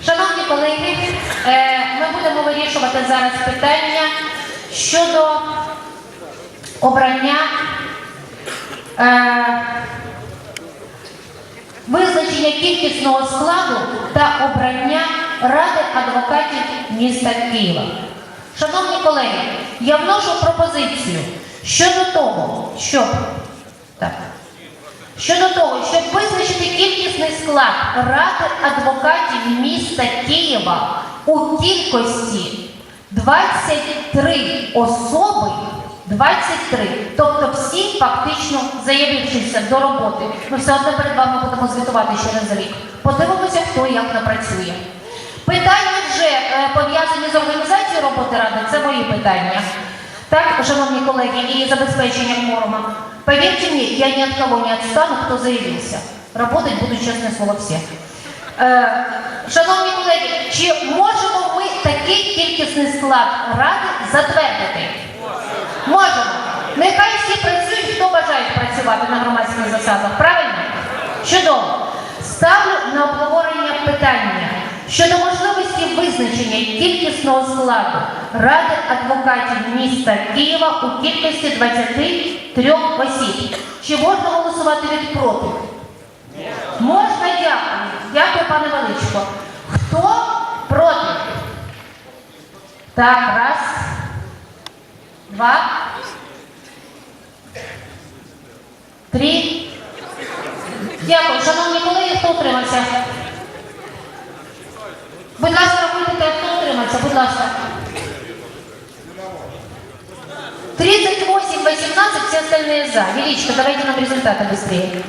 Шановні колеги, е, ми будемо вирішувати зараз питання щодо обрання е, визначення кількісного складу та обрання Ради адвокатів міста Києва. Шановні колеги, я вношу пропозицію щодо того, щоб так, щодо того, щоб склад Ради адвокатів міста Києва у кількості 23 особи, 23, тобто всі фактично заявившися до роботи. Ми все одно перед вами будемо звітувати через рік. Подивимося, хто як напрацює. Питання вже е, пов'язані з організацією роботи ради, це мої питання. Так, шановні колеги, і забезпечення кворума. Поверьте мне, я ни от кого не отстану, кто заявился. Работать буду, честное слово, все. Е, шановні колеги, чи можемо ми такий кількісний склад ради затвердити? Можемо. Нехай всі працюють, хто бажає працювати на громадських засадах. Правильно? Чудово. Ставлю на обговорення питання щодо можливості визначення кількісного складу Ради адвокатів міста Києва у кількості 23 осіб. Чи можна голосувати від проти? Можна, дякую. Дякую, пане Величко. Хто проти? Так, раз, два, три. Дякую. Шановні колеги, хто утримався? Будь ласка, рахуйте, хто утримався, будь ласка. 38, 18, все остальные за. Величко, давайте нам результаты быстрее.